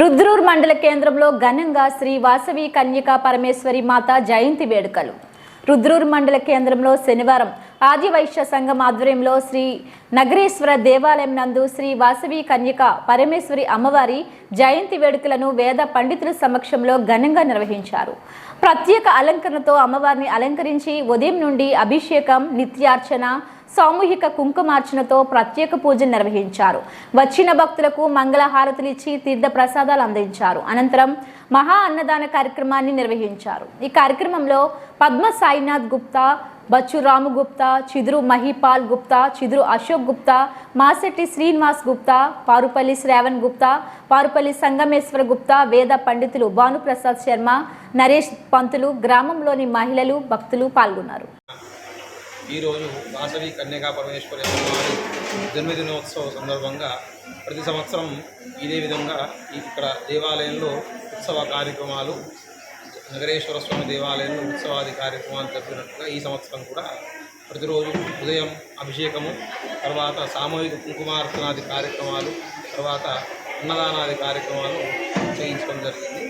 రుద్రూర్ మండల కేంద్రంలో ఘనంగా శ్రీ వాసవి కన్యకా పరమేశ్వరి మాత జయంతి వేడుకలు. రుద్రూర్ మండల కేంద్రంలో శనివారం ఆదివైశ్య సంఘం ఆధ్వర్యంలో శ్రీ నగరేశ్వర దేవాలయం నందు శ్రీ వాసవి కన్యక పరమేశ్వరి అమ్మవారి జయంతి వేడుకలను వేద పండితుల సమక్షంలో ఘనంగా నిర్వహించారు. ప్రత్యేక అలంకరణతో అమ్మవారిని అలంకరించి ఉదయం నుండి అభిషేకం నిత్యార్చన సామూహిక కుంకుమార్చనతో ప్రత్యేక పూజలు నిర్వహించారు. వచ్చిన భక్తులకు మంగళహారతులిచ్చి తీర్థ ప్రసాదాలు అందించారు. అనంతరం మహా అన్నదాన కార్యక్రమాన్ని నిర్వహించారు. ఈ కార్యక్రమంలో పద్మ సాయినాథ్ గుప్తా బచ్చు రాము గుప్తా చిదురు మహిపాల్ గుప్తా చిదురు అశోక్ గుప్తా మాసెట్టి శ్రీనివాస్ గుప్తా పారుపల్లి శ్రావణ్ గుప్తా పారుపల్లి సంగమేశ్వర గుప్తా వేద పండితులు భానుప్రసాద్ శర్మ నరేష్ పంతులు గ్రామంలోని మహిళలు భక్తులు పాల్గొన్నారు. ఈరోజు వాసవి కన్యకా పరమేశ్వరి అమ్మవారి జన్మదినోత్సవ సందర్భంగా ప్రతి సంవత్సరం ఇదే విధంగా ఇక్కడ దేవాలయంలో ఉత్సవ కార్యక్రమాలు నగరేశ్వర స్వామి దేవాలయంలో ఉత్సవాది కార్యక్రమాలు జరిపినట్టుగా ఈ సంవత్సరం కూడా ప్రతిరోజు ఉదయం అభిషేకము తర్వాత సామూహిక కుంకుమార్చనాది కార్యక్రమాలు తర్వాత అన్నదానాది కార్యక్రమాలు చేయించడం జరిగింది.